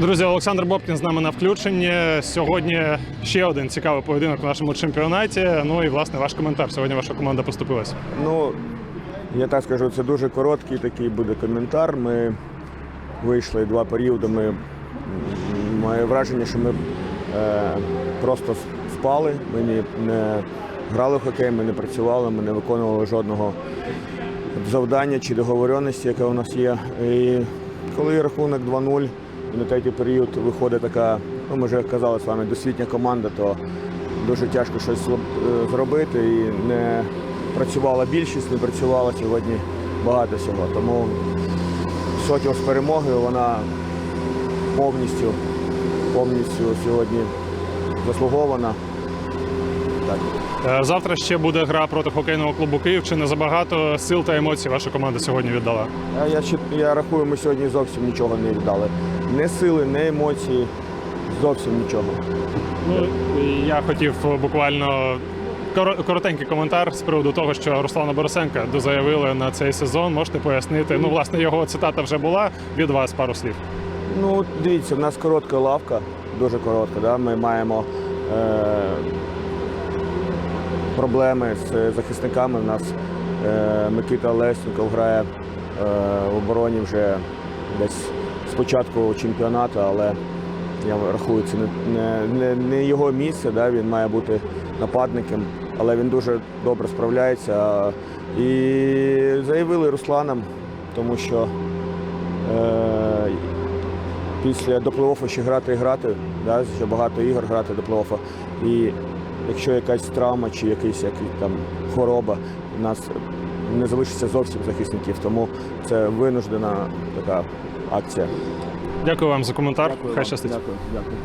Друзі, Олександр Бобкін з нами на включенні. Сьогодні ще один цікавий поєдинок в нашому чемпіонаті. Ну і власне ваш коментар. Сьогодні ваша команда поступилась. Ну, я так скажу, це дуже короткий такий буде коментар. Ми вийшли два періоди. Ми м, враження, що ми е, просто впали. Ми не, не грали в хокей, ми не працювали, ми не виконували жодного завдання чи договоренності, яке у нас є. І коли рахунок 2-0, на третій період виходить така, ну ми вже казали з вами, досвідня команда, то дуже тяжко щось е, зробити. І не працювала більшість, не працювала сьогодні багато всього. Тому сотня з перемогою вона повністю, повністю сьогодні заслугована. Так. Е, Завтра ще буде гра проти хокейного клубу Київ. Чи не забагато сил та емоцій ваша команда сьогодні віддала? А Я, ще- я рахую, ми сьогодні зовсім нічого не віддали. Не сили, не емоції, зовсім нічого. Ну я хотів буквально коротенький коментар з приводу того, що Руслана Борисенка дозаявили на цей сезон. Можете пояснити? Ну, власне, його цитата вже була від вас пару слів. Ну, дивіться, в нас коротка лавка, дуже коротка. Да? Ми маємо е- проблеми з захисниками. У нас е- Микита Лесенков грає е- в обороні вже десь з початку чемпіонату, але я рахую, це не, не, не, його місце, да? він має бути нападником, але він дуже добре справляється. І заявили Русланом, тому що е, після до плей-оффу ще грати і грати, да, ще багато ігор грати до плей-оффу. І якщо якась травма чи якась який, там хвороба, у нас не залишиться зовсім захисників. Тому це винуждена така акція. Дякую вам за коментар. Хай вам. щастить. Дякую, дякую.